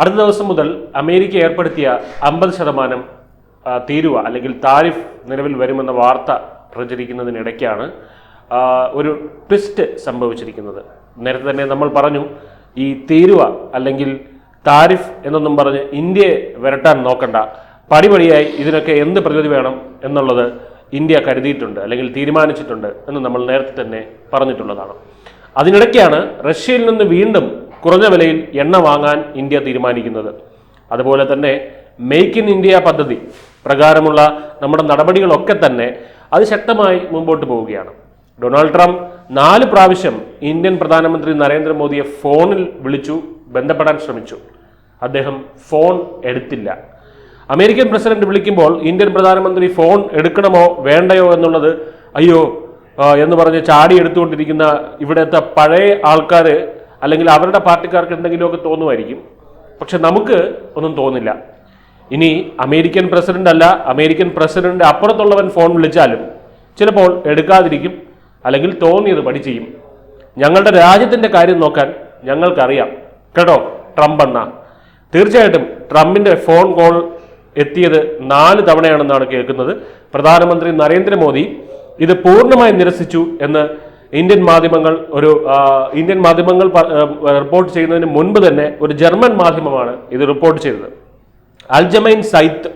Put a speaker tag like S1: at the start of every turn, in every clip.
S1: അടുത്ത ദിവസം മുതൽ അമേരിക്ക ഏർപ്പെടുത്തിയ അമ്പത് ശതമാനം തീരുവ അല്ലെങ്കിൽ താരിഫ് നിലവിൽ വരുമെന്ന വാർത്ത പ്രചരിക്കുന്നതിനിടയ്ക്കാണ് ഒരു ട്വിസ്റ്റ് സംഭവിച്ചിരിക്കുന്നത്. നേരത്തെ തന്നെ നമ്മൾ പറഞ്ഞു ഈ തീരുവ അല്ലെങ്കിൽ താരിഫ് എന്നൊന്നും പറഞ്ഞ് ഇന്ത്യയെ വരട്ടാൻ നോക്കണ്ട. പടിപടിയായി ഇതിനൊക്കെ എന്ത് പ്രതിവിധി വേണം എന്നുള്ളത് ഇന്ത്യ കരുതിയിട്ടുണ്ട് അല്ലെങ്കിൽ തീരുമാനിച്ചിട്ടുണ്ട് എന്ന് നമ്മൾ നേരത്തെ തന്നെ പറഞ്ഞിട്ടുള്ളതാണ്. അതിനിടയ്ക്കാണ് റഷ്യയിൽ നിന്ന് വീണ്ടും കുറഞ്ഞ വിലയിൽ എണ്ണ വാങ്ങാൻ ഇന്ത്യ തീരുമാനിക്കുന്നത്. അതുപോലെ തന്നെ മെയ്ക്ക് ഇൻ ഇന്ത്യ പദ്ധതി പ്രകാരമുള്ള നമ്മുടെ നടപടികളൊക്കെ തന്നെ അത് ശക്തമായി മുമ്പോട്ട് പോവുകയാണ്. ഡൊണാൾഡ് ട്രംപ് നാല് പ്രാവശ്യം ഇന്ത്യൻ പ്രധാനമന്ത്രി നരേന്ദ്രമോദിയെ ഫോണിൽ വിളിച്ചു ബന്ധപ്പെടാൻ ശ്രമിച്ചു. അദ്ദേഹം ഫോൺ എടുത്തില്ല. അമേരിക്കൻ പ്രസിഡന്റ് വിളിക്കുമ്പോൾ ഇന്ത്യൻ പ്രധാനമന്ത്രി ഫോൺ എടുക്കണമോ വേണ്ടയോ എന്നുള്ളത് അയ്യോ എന്ന് പറഞ്ഞ് ചാടി എടുത്തുകൊണ്ടിരിക്കുന്ന ഇവിടുത്തെ പഴയ ആൾക്കാർ അല്ലെങ്കിൽ അവരുടെ പാർട്ടിക്കാർക്ക് എന്തെങ്കിലുമൊക്കെ തോന്നുമായിരിക്കും. പക്ഷെ നമുക്ക് ഒന്നും തോന്നില്ല. ഇനി അമേരിക്കൻ പ്രസിഡന്റ് അല്ല അമേരിക്കൻ പ്രസിഡന്റ് അപ്പുറത്തുള്ളവൻ ഫോൺ വിളിച്ചാലും ചിലപ്പോൾ എടുക്കാതിരിക്കും അല്ലെങ്കിൽ തോന്നിയത് പടി ചെയ്യും. ഞങ്ങളുടെ രാജ്യത്തിന്റെ കാര്യം നോക്കാൻ ഞങ്ങൾക്കറിയാം. കേട്ടോ ട്രംപ് എന്ന തീർച്ചയായിട്ടും ട്രംപിന്റെ ഫോൺ കോൾ എത്തിയത് നാല് തവണയാണെന്നാണ് കേൾക്കുന്നത്. പ്രധാനമന്ത്രി നരേന്ദ്രമോദി ഇത് പൂർണമായി നിരസിച്ചു എന്ന് ഇന്ത്യൻ മാധ്യമങ്ങൾ ഒരു ഇന്ത്യൻ മാധ്യമങ്ങൾ റിപ്പോർട്ട് ചെയ്യുന്നതിന് മുൻപ് തന്നെ ഒരു ജർമ്മൻ മാധ്യമമാണ് ഇത് റിപ്പോർട്ട് ചെയ്തത്. അൽജമൈൻ സൈത്ത്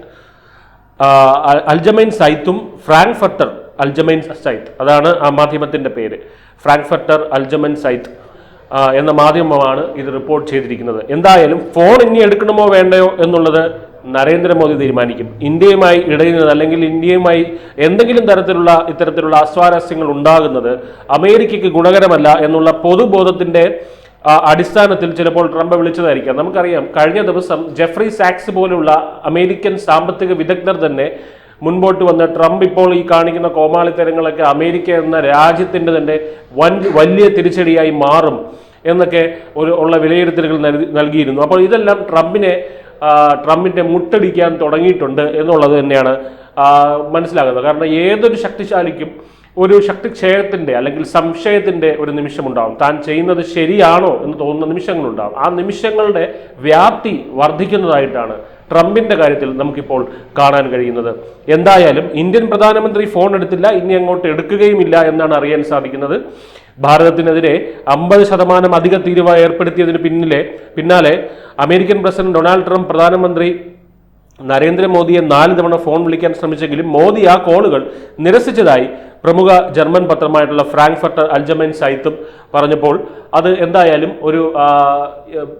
S1: അൽജമൈൻ സൈത്തും ഫ്രാങ്ക്ഫർട്ടർ അൽജമൈൻ സൈത്ത് അതാണ് ആ മാധ്യമത്തിന്റെ പേര്. ഫ്രാങ്ക്ഫർട്ടർ അൽജമൈൻ സൈത്ത് എന്ന മാധ്യമമാണ് ഇത് റിപ്പോർട്ട് ചെയ്തിരിക്കുന്നത്. എന്തായാലും ഫോൺ ഇനി എടുക്കണമോ വേണ്ടയോ എന്നുള്ളത് നരേന്ദ്രമോദി തീരുമാനിക്കും. ഇന്ത്യയുമായി ഇടയുന്നത് അല്ലെങ്കിൽ ഇന്ത്യയുമായി എന്തെങ്കിലും തരത്തിലുള്ള ഇത്തരത്തിലുള്ള അസ്വാരസ്യങ്ങൾ ഉണ്ടാകുന്നത് അമേരിക്കയ്ക്ക് ഗുണകരമല്ല എന്നുള്ള പൊതുബോധത്തിന്റെ അടിസ്ഥാനത്തിൽ ചിലപ്പോൾ ട്രംപ് വിളിച്ചതായിരിക്കാം. നമുക്കറിയാം കഴിഞ്ഞ ദിവസം ജെഫ്രി സാക്സ് പോലുള്ള അമേരിക്കൻ സാമ്പത്തിക വിദഗ്ധർ തന്നെ മുൻപോട്ട് വന്ന് ട്രംപ് ഇപ്പോൾ ഈ കാണിക്കുന്ന കോമാളിത്തരങ്ങളൊക്കെ അമേരിക്ക എന്ന രാജ്യത്തിന്റെ തന്നെ വൻ വലിയ തിരിച്ചടിയായി മാറും എന്നൊക്കെ ഒരു ഉള്ള വിലയിരുത്തലുകൾ നൽകി- നൽകിയിരുന്നു. അപ്പോൾ ഇതെല്ലാം ട്രംപിനെ ആ, ട്രംപിന്റെ മുട്ടടിക്കാൻ തുടങ്ങിയിട്ടുണ്ട് എന്നുള്ളത് തന്നെയാണ് മനസ്സിലാകുന്നത്. കാരണം ഏതൊരു ശക്തിശാലിക്കും ഒരു ശക്തിക്ഷയത്തിന്റെ അല്ലെങ്കിൽ സംശയത്തിന്റെ ഒരു നിമിഷമുണ്ടാകും താൻ ചെയ്യുന്നത് ശരിയാണോ എന്ന് തോന്നുന്ന നിമിഷങ്ങളുണ്ടാകും ആ നിമിഷങ്ങളുടെ വ്യാപ്തി വർദ്ധിക്കുന്നതായിട്ടാണ് ട്രംപിന്റെ കാര്യത്തിൽ നമുക്കിപ്പോൾ കാണാൻ കഴിയുന്നത്. എന്തായാലും ഇന്ത്യൻ പ്രധാനമന്ത്രി ഫോൺ എടുത്തില്ല ഇനി അങ്ങോട്ട് എടുക്കുകയുമില്ല എന്നാണ് അറിയാൻ സാധിക്കുന്നത്. ഭാരതത്തിനെതിരെ അമ്പത് ശതമാനം അധിക തീരുവ ഏർപ്പെടുത്തിയതിന് പിന്നിലെ പിന്നാലെ അമേരിക്കൻ പ്രസിഡന്റ് ഡൊണാൾഡ് ട്രംപ് പ്രധാനമന്ത്രി നരേന്ദ്രമോദിയെ നാല് തവണ ഫോൺ വിളിക്കാൻ ശ്രമിച്ചെങ്കിലും മോദി ആ കോളുകൾ നിരസിച്ചതായി പ്രമുഖ ജർമ്മൻ പത്രമായിട്ടുള്ള ഫ്രാങ്ക്ഫർട്ടർ അൽജമൈൻ സൈത്തും പറഞ്ഞപ്പോൾ അത് എന്തായാലും ഒരു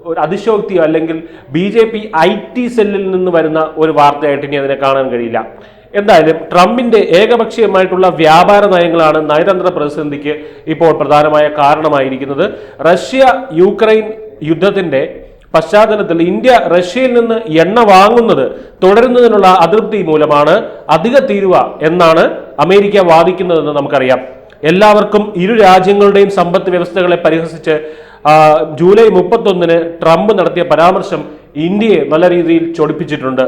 S1: ഒരു അതിശോക്തിയോ അല്ലെങ്കിൽ B J P I T സെല്ലിൽ നിന്ന് വരുന്ന ഒരു വാർത്തയായിട്ട് ഇനി അതിനെ കാണാൻ കഴിയില്ല. എന്തായാലും ട്രംപിന്റെ ഏകപക്ഷീയമായിട്ടുള്ള വ്യാപാര നയങ്ങളാണ് നയതന്ത്ര പ്രതിസന്ധിക്ക് ഇപ്പോൾ പ്രധാനമായ കാരണമായിരിക്കുന്നത്. റഷ്യ യുക്രൈൻ യുദ്ധത്തിന്റെ പശ്ചാത്തലത്തിൽ ഇന്ത്യ റഷ്യയിൽ നിന്ന് എണ്ണ വാങ്ങുന്നത് തുടരുന്നതിനുള്ള അതൃപ്തി മൂലമാണ് അധിക തീരുവ എന്നാണ് അമേരിക്ക വാദിക്കുന്നതെന്ന് നമുക്കറിയാം. എല്ലാവർക്കും ഇരു രാജ്യങ്ങളുടെയും സമ്പദ് വ്യവസ്ഥകളെ പരിഹസിച്ച് ജൂലൈ മുപ്പത്തൊന്നിന് ട്രംപ് നടത്തിയ പരാമർശം ഇന്ത്യയെ നല്ല രീതിയിൽ ചൊടിപ്പിച്ചിട്ടുണ്ട്.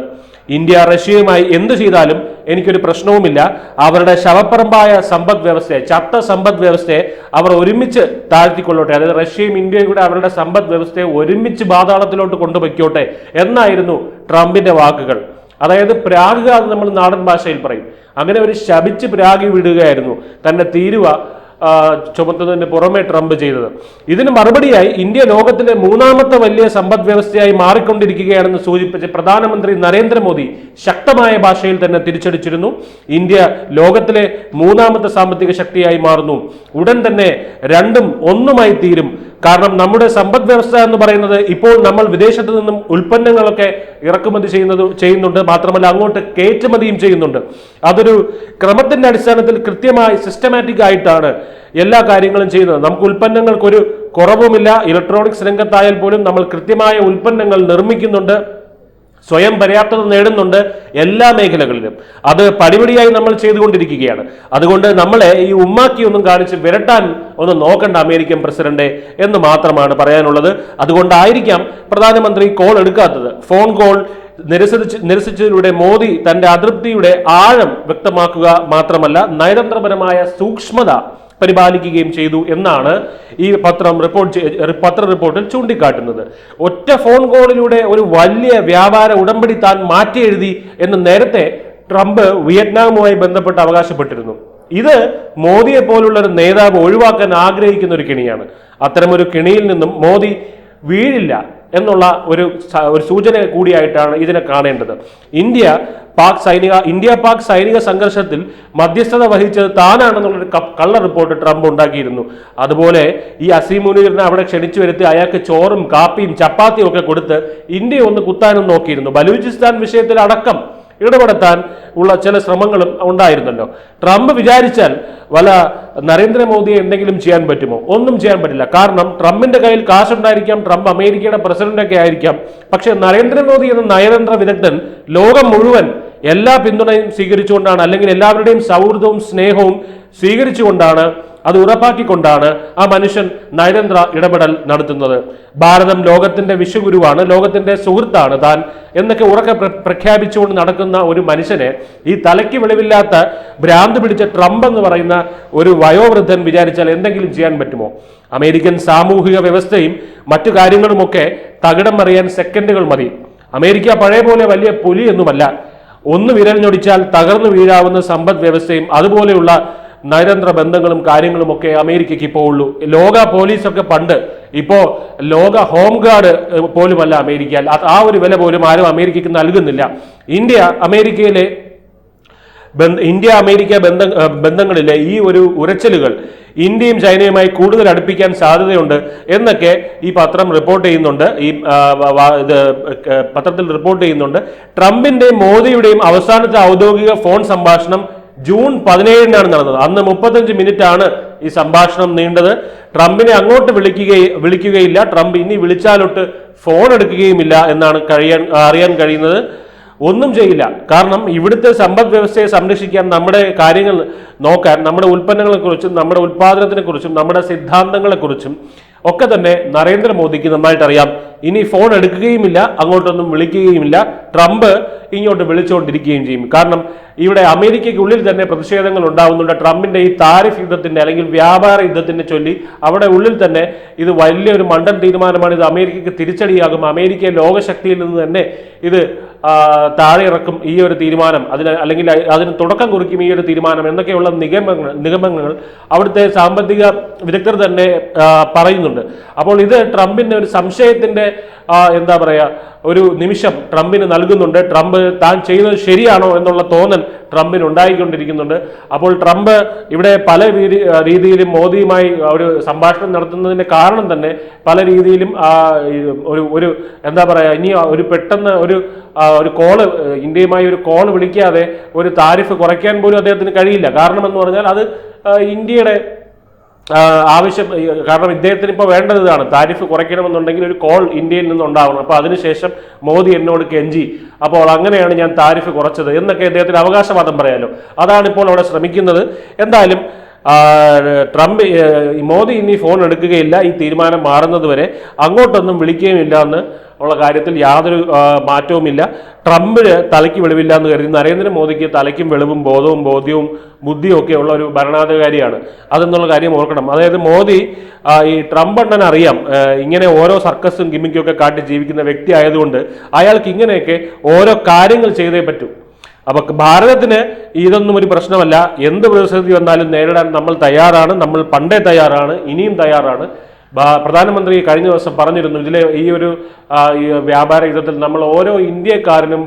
S1: ഇന്ത്യ റഷ്യയുമായി എന്ത് ചെയ്താലും എനിക്കൊരു പ്രശ്നവുമില്ല. അവരുടെ ശവപ്പറമ്പായ സമ്പദ് വ്യവസ്ഥയെ ചത്ത സമ്പദ് വ്യവസ്ഥയെ അവർ ഒരുമിച്ച് താഴ്ത്തിക്കൊള്ളട്ടെ. അതായത് റഷ്യയും ഇന്ത്യയും കൂടെ അവരുടെ സമ്പദ് വ്യവസ്ഥയെ ഒരുമിച്ച് പാതാളത്തിലോട്ട് കൊണ്ടുവയ്ക്കോട്ടെ എന്നായിരുന്നു ട്രംപിന്റെ വാക്കുകൾ. അതായത് പ്രാഗുക എന്ന് നമ്മൾ നാടൻ ഭാഷയിൽ പറയും. അങ്ങനെ ഒരു ശപിച്ച് പ്രാഗി വിടുകയായിരുന്നു. തന്റെ തീരുവ ചുമത്തുന്നതിന് പുറമെ ട്രംപ് ചെയ്തത്. ഇതിന് മറുപടിയായി ഇന്ത്യ ലോകത്തിലെ മൂന്നാമത്തെ വലിയ സമ്പദ് വ്യവസ്ഥയായി മാറിക്കൊണ്ടിരിക്കുകയാണെന്ന് സൂചിപ്പിച്ച് പ്രധാനമന്ത്രി നരേന്ദ്രമോദി ശക്തമായ ഭാഷയിൽ തന്നെ തിരിച്ചടിച്ചിരുന്നു. ഇന്ത്യ ലോകത്തിലെ മൂന്നാമത്തെ സാമ്പത്തിക ശക്തിയായി മാറുന്നു. ഉടൻ തന്നെ രണ്ടും ഒന്നുമായി തീരും. കാരണം നമ്മുടെ സമ്പദ് വ്യവസ്ഥ എന്ന് പറയുന്നത് ഇപ്പോൾ നമ്മൾ വിദേശത്ത് നിന്നും ഉൽപ്പന്നങ്ങളൊക്കെ ഇറക്കുമതി ചെയ്യുന്നത് ചെയ്യുന്നുണ്ട്. മാത്രമല്ല അങ്ങോട്ട് കയറ്റുമതിയും ചെയ്യുന്നുണ്ട്. അതൊരു ക്രമത്തിന്റെ അടിസ്ഥാനത്തിൽ കൃത്യമായി സിസ്റ്റമാറ്റിക് ആയിട്ടാണ് എല്ലാ കാര്യങ്ങളും ചെയ്യുന്നത്. നമുക്ക് ഉൽപ്പന്നങ്ങൾക്കൊരു കുറവുമില്ല. ഇലക്ട്രോണിക്സ് രംഗത്തായാൽ പോലും നമ്മൾ കൃത്യമായ ഉൽപ്പന്നങ്ങൾ നിർമ്മിക്കുന്നുണ്ട്. സ്വയം പര്യാപ്തത നേടുന്നുണ്ട് എല്ലാ മേഖലകളിലും. അത് പടിപടിയായി നമ്മൾ ചെയ്തുകൊണ്ടിരിക്കുകയാണ്. അതുകൊണ്ട് നമ്മളെ ഈ ഉമ്മാക്കി ഒന്നും കാണിച്ച് വിരട്ടാൻ ഒന്ന് നോക്കണ്ട അമേരിക്കൻ പ്രസിഡന്റ് എന്ന് മാത്രമാണ് പറയാനുള്ളത്. അതുകൊണ്ടായിരിക്കാം പ്രധാനമന്ത്രി കോൾ എടുക്കാത്തത്. ഫോൺ കോൾ നിരസിച്ച് നിരസിച്ചതിലൂടെ മോദി തന്റെ അതൃപ്തിയുടെ ആഴം വ്യക്തമാക്കുക മാത്രമല്ല നയതന്ത്രപരമായ സൂക്ഷ്മത പരിപാലിക്കുകയും ചെയ്തു എന്നാണ് ഈ പത്രം റിപ്പോർട്ട് പത്ര റിപ്പോർട്ടിൽ ചൂണ്ടിക്കാട്ടുന്നത്. ഒറ്റ ഫോൺ കോളിലൂടെ ഒരു വലിയ വ്യാപാര ഉടമ്പടി താൻ മാറ്റി എഴുതി എന്ന് നേരത്തെ ട്രംപ് വിയറ്റ്നാമുമായി ബന്ധപ്പെട്ട് അവകാശപ്പെട്ടിരുന്നു. ഇത് മോദിയെ പോലുള്ള ഒരു നേതാവ് ഒഴിവാക്കാൻ ആഗ്രഹിക്കുന്ന ഒരു കിണിയാണ്. അത്തരമൊരു കിണിയിൽ നിന്നും മോദി വീഴില്ല. എന്നുള്ള ഒരു ഒരു സൂചന കൂടിയായിട്ടാണ് ഇതിനെ കാണേണ്ടത്. ഇന്ത്യ പാക് സൈനിക ഇന്ത്യ പാക് സൈനിക സംഘർഷത്തിൽ മധ്യസ്ഥത വഹിച്ചത് താനാണെന്നുള്ളൊരു കള്ള റിപ്പോർട്ട് ട്രംപ് ഉണ്ടാക്കിയിരുന്നു. അതുപോലെ ഈ അസീം മുനീറിനെ അവിടെ ക്ഷണിച്ചു വരുത്തി അയാൾക്ക് ചോറും കാപ്പിയും ചപ്പാത്തിയും ഒക്കെ കൊടുത്ത് ഇന്ത്യ ഒന്ന് കുത്താനും നോക്കിയിരുന്നു. ബലൂചിസ്ഥാൻ വിഷയത്തിൽ അടക്കം ഇടപെടുത്താൻ ഉള്ള ചില ശ്രമങ്ങളും ഉണ്ടായിരുന്നല്ലോ. ട്രംപ് വിചാരിച്ചാൽ വല നരേന്ദ്രമോദിയെ എന്തെങ്കിലും ചെയ്യാൻ പറ്റുമോ? ഒന്നും ചെയ്യാൻ പറ്റില്ല. കാരണം ട്രംപിന്റെ കയ്യിൽ കാശുണ്ടായിരിക്കാം ട്രംപ് അമേരിക്കയുടെ പ്രസിഡന്റ് ഒക്കെ ആയിരിക്കാം. പക്ഷെ നരേന്ദ്രമോദി എന്ന നയതന്ത്ര വിദഗ്ധൻ ലോകം മുഴുവൻ എല്ലാ പിന്തുണയും സ്വീകരിച്ചുകൊണ്ടാണ് അല്ലെങ്കിൽ എല്ലാവരുടെയും സൗഹൃദവും സ്നേഹവും സ്വീകരിച്ചുകൊണ്ടാണ് അത് ഉറപ്പാക്കിക്കൊണ്ടാണ് ആ മനുഷ്യൻ നയതന്ത്ര ഇടപെടൽ നടത്തുന്നത്. ഭാരതം ലോകത്തിന്റെ വിശ്വഗുരുവാണ് ലോകത്തിന്റെ സുഹൃത്താണ് താൻ എന്നൊക്കെ ഉറക്കെ പ്രഖ്യാപിച്ചുകൊണ്ട് നടക്കുന്ന ഒരു മനുഷ്യനെ ഈ തലയ്ക്ക് വെളിവില്ലാത്ത ഭ്രാന്ത് പിടിച്ച ട്രംപ് എന്ന് പറയുന്ന ഒരു വയോവൃദ്ധൻ വിചാരിച്ചാൽ എന്തെങ്കിലും ചെയ്യാൻ പറ്റുമോ? അമേരിക്കൻ സാമൂഹിക വ്യവസ്ഥയും മറ്റു കാര്യങ്ങളുമൊക്കെ തകിടം മറിയാൻ സെക്കൻഡുകൾ മതി. അമേരിക്ക പഴയ പോലെ വലിയ പുലി പുലിയൊന്നുമല്ല ഒന്ന് വിരൽ ഞൊടിച്ചാൽ തകർന്നു വീഴാവുന്ന സമ്പദ് വ്യവസ്ഥയും അതുപോലെയുള്ള നയതന്ത്ര ബന്ധങ്ങളും കാര്യങ്ങളും ഒക്കെ അമേരിക്കയ്ക്ക് ഇപ്പോൾ ഉള്ളൂ. ലോക പോലീസൊക്കെ പണ്ട് ഇപ്പോൾ ലോക ഹോം ഗാർഡ് പോലുമല്ല അമേരിക്ക. ആ ഒരു വില പോലും ആരും അമേരിക്കയ്ക്ക് നൽകുന്നില്ല. ഇന്ത്യ അമേരിക്കയിലെ ഇന്ത്യ അമേരിക്ക ബന്ധ ബന്ധങ്ങളിലെ ഈ ഒരു ഉരച്ചലുകൾ ഇന്ത്യയും ചൈനയുമായി കൂടുതൽ അടുപ്പിക്കാൻ സാധ്യതയുണ്ട് എന്നൊക്കെ ഈ പത്രം റിപ്പോർട്ട് ചെയ്യുന്നുണ്ട്. ഈ ഇത് പത്രത്തിൽ റിപ്പോർട്ട് ചെയ്യുന്നുണ്ട്. ട്രംപിന്റെയും മോദിയുടെയും അവസാനത്തെ ഔദ്യോഗിക ഫോൺ സംഭാഷണം ജൂൺ പതിനേഴിനാണ് നടന്നത്. അന്ന് മുപ്പത്തഞ്ച് മിനിറ്റ് ആണ് ഈ സംഭാഷണം നീണ്ടത്. ട്രംപിനെ അങ്ങോട്ട് വിളിക്കുകയും വിളിക്കുകയില്ല. ട്രംപ് ഇനി വിളിച്ചാലൊട്ട് ഫോൺ എടുക്കുകയുമില്ല എന്നാണ് കഴിയാൻ അറിയാൻ കഴിയുന്നത്. ഒന്നും ചെയ്യില്ല. കാരണം ഇവിടുത്തെ സമ്പദ് വ്യവസ്ഥയെ സംരക്ഷിക്കാൻ നമ്മുടെ കാര്യങ്ങൾ നോക്കാൻ നമ്മുടെ ഉൽപ്പന്നങ്ങളെക്കുറിച്ചും നമ്മുടെ ഉൽപ്പാദനത്തിനെക്കുറിച്ചും നമ്മുടെ സിദ്ധാന്തങ്ങളെക്കുറിച്ചും ഒക്കെ തന്നെ നരേന്ദ്രമോദിക്ക് നന്നായിട്ട് അറിയാം. ഇനി ഫോൺ എടുക്കുകയുമില്ല അങ്ങോട്ടൊന്നും വിളിക്കുകയുമില്ല. ട്രംപ് ഇങ്ങോട്ട് വിളിച്ചുകൊണ്ടിരിക്കുകയും ചെയ്യും. കാരണം ഇവിടെ അമേരിക്കയ്ക്കുള്ളിൽ തന്നെ പ്രതിഷേധങ്ങൾ ഉണ്ടാവുന്നുണ്ട്. ട്രംപിന്റെ ഈ താരിഫ് യുദ്ധത്തിന്റെ അല്ലെങ്കിൽ വ്യാപാര യുദ്ധത്തിന്റെ ചൊല്ലി അവിടെ ഉള്ളിൽ തന്നെ ഇത് വലിയൊരു മണ്ടൻ തീരുമാനമാണ്. ഇത് അമേരിക്കയ്ക്ക് തിരിച്ചടിയാകും. അമേരിക്കയെ ലോകശക്തിയിൽ നിന്ന് തന്നെ ഇത് താഴെ ഇറക്കും ഈ ഒരു തീരുമാനം. അതിന് അല്ലെങ്കിൽ അതിന് തുടക്കം കുറിക്കും ഈ ഒരു തീരുമാനം എന്നൊക്കെയുള്ള നിഗമങ്ങൾ നിഗമനങ്ങൾ അവിടുത്തെ സാമ്പത്തിക വിദഗ്ധർ തന്നെ പറയുന്നുണ്ട്. അപ്പോൾ ഇത് ട്രംപിന്റെ ഒരു സംശയത്തിന്റെ എന്താ പറയുക ഒരു നിമിഷം ട്രംപിന് നൽകുന്നുണ്ട്. ട്രംപ് താൻ ചെയ്യുന്നത് ശരിയാണോ എന്നുള്ള തോന്നൽ ട്രംപിന് ഉണ്ടായിക്കൊണ്ടിരിക്കുന്നുണ്ട്. അപ്പോൾ ട്രംപ് ഇവിടെ പല രീതി രീതിയിലും മോദിയുമായി ഒരു സംഭാഷണം നടത്തുന്നതിന്റെ കാരണം തന്നെ പല രീതിയിലും ഒരു ഒരു എന്താ പറയുക ഇനി ഒരു പെട്ടെന്ന് ഒരു ഒരു കോൾ ഇന്ത്യയുമായി ഒരു കോൾ വിളിക്കാതെ ഒരു താരിഫ് കുറയ്ക്കാൻ പോലും അദ്ദേഹത്തിന് കഴിയില്ല. കാരണം എന്ന് പറഞ്ഞാൽ അത് ഇന്ത്യയുടെ ആവശ്യം കാരണം ഇദ്ദേഹത്തിന് ഇപ്പോൾ വേണ്ടത് ഇതാണ്. താരിഫ് കുറയ്ക്കണമെന്നുണ്ടെങ്കിൽ ഒരു കോൾ ഇന്ത്യയിൽ നിന്നുണ്ടാവണം. അപ്പോൾ അതിനുശേഷം മോദി എന്നോട് കെഞ്ചി. അപ്പോൾ അങ്ങനെയാണ് ഞാൻ താരിഫ് കുറച്ചത് എന്നൊക്കെ ഇദ്ദേഹത്തിന് അവകാശവാദം പറയാലോ. അതാണ് ഇപ്പോൾ അവിടെ ശ്രമിക്കുന്നത്. എന്തായാലും ട്രംപ് മോദി ഇനി ഫോൺ എടുക്കുകയില്ല ഈ തീരുമാനം മാറുന്നതുവരെ അങ്ങോട്ടൊന്നും വിളിക്കുകയുമില്ല എന്ന് ഉള്ള കാര്യത്തിൽ യാതൊരു മാറ്റവുമില്ല. ട്രംപിന് തലയ്ക്ക് വെളിവില്ല എന്ന് കരുതി നരേന്ദ്രമോദിക്ക് തലയ്ക്കും വെളിവും ബോധവും ബോധ്യവും ബുദ്ധിയും ഒക്കെ ഉള്ള ഒരു ഭരണാധികാരിയാണ്. അതെന്നുള്ള കാര്യം ഓർക്കണം. അതായത് മോദി ഈ ട്രംപ് അണ്ണൻ അറിയാം ഇങ്ങനെ ഓരോ സർക്കസും ഗിമ്മിക്കും ഒക്കെ കാട്ടി ജീവിക്കുന്ന വ്യക്തി ആയതുകൊണ്ട് അയാൾക്ക് ഇങ്ങനെയൊക്കെ ഓരോ കാര്യങ്ങൾ ചെയ്തേ പറ്റൂ. അപ്പൊ ഭാരതത്തിന് ഇതൊന്നും ഒരു പ്രശ്നമല്ല. എന്ത് പ്രതിസന്ധി വന്നാലും നേരിടാൻ നമ്മൾ തയ്യാറാണ്. നമ്മൾ പണ്ടേ തയ്യാറാണ്. ഇനിയും തയ്യാറാണ്. പ്രധാനമന്ത്രി കഴിഞ്ഞ ദിവസം പറഞ്ഞിരുന്നു ഇതിലെ ഈ ഒരു വ്യാപാര യുദ്ധത്തിൽ നമ്മൾ ഓരോ ഇന്ത്യക്കാരനും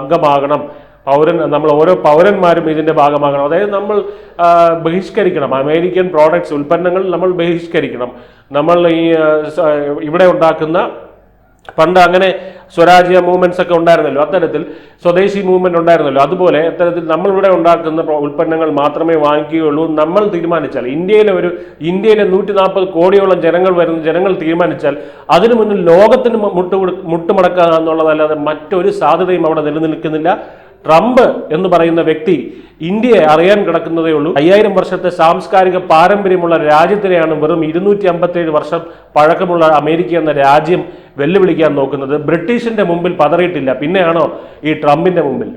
S1: അംഗമാകണം. പൗരൻ നമ്മൾ ഓരോ പൗരന്മാരും ഇതിന്റെ ഭാഗമാകണം. അതായത് നമ്മൾ ബഹിഷ്കരിക്കണം. അമേരിക്കൻ പ്രോഡക്ട്സ് ഉൽപ്പന്നങ്ങൾ നമ്മൾ ബഹിഷ്കരിക്കണം. നമ്മൾ ഈ ഇവിടെ ഉണ്ടാക്കുന്ന പണ്ട് അങ്ങനെ സ്വരാജ്യ മൂവ്മെന്റ്സ് ഒക്കെ ഉണ്ടായിരുന്നല്ലോ. അത്തരത്തിൽ സ്വദേശി മൂവ്മെന്റ് ഉണ്ടായിരുന്നല്ലോ. അതുപോലെ അത്തരത്തിൽ നമ്മളിവിടെ ഉണ്ടാക്കുന്ന ഉൽപ്പന്നങ്ങൾ മാത്രമേ വാങ്ങിക്കുകയുള്ളൂ നമ്മൾ തീരുമാനിച്ചാൽ ഇന്ത്യയിലെ ഒരു ഇന്ത്യയിലെ നൂറ്റി നാൽപ്പത് കോടിയോളം ജനങ്ങൾ വരുന്ന ജനങ്ങൾ തീരുമാനിച്ചാൽ അതിനു മുന്നിൽ ലോകത്തിന് മു- മുട്ടുമടക്കുക എന്നുള്ളതല്ലാതെ മറ്റൊരു സാധ്യതയും അവിടെ നിലനിൽക്കുന്നില്ല. ട്രംപ് എന്ന് പറയുന്ന വ്യക്തി ഇന്ത്യയെ അറിയാൻ കിടക്കുന്നതേ ഉള്ളൂ. അയ്യായിരം വർഷത്തെ സാംസ്കാരിക പാരമ്പര്യമുള്ള രാജ്യത്തിനെയാണ് വെറും ഇരുന്നൂറ്റി അമ്പത്തേഴ് വർഷം പഴക്കമുള്ള അമേരിക്ക എന്ന രാജ്യം വെല്ലുവിളിക്കാൻ നോക്കുന്നത്. ബ്രിട്ടീഷിന്റെ മുമ്പിൽ പതറിയിട്ടില്ല. പിന്നെയാണോ ഈ ട്രംപിന്റെ മുമ്പിൽ?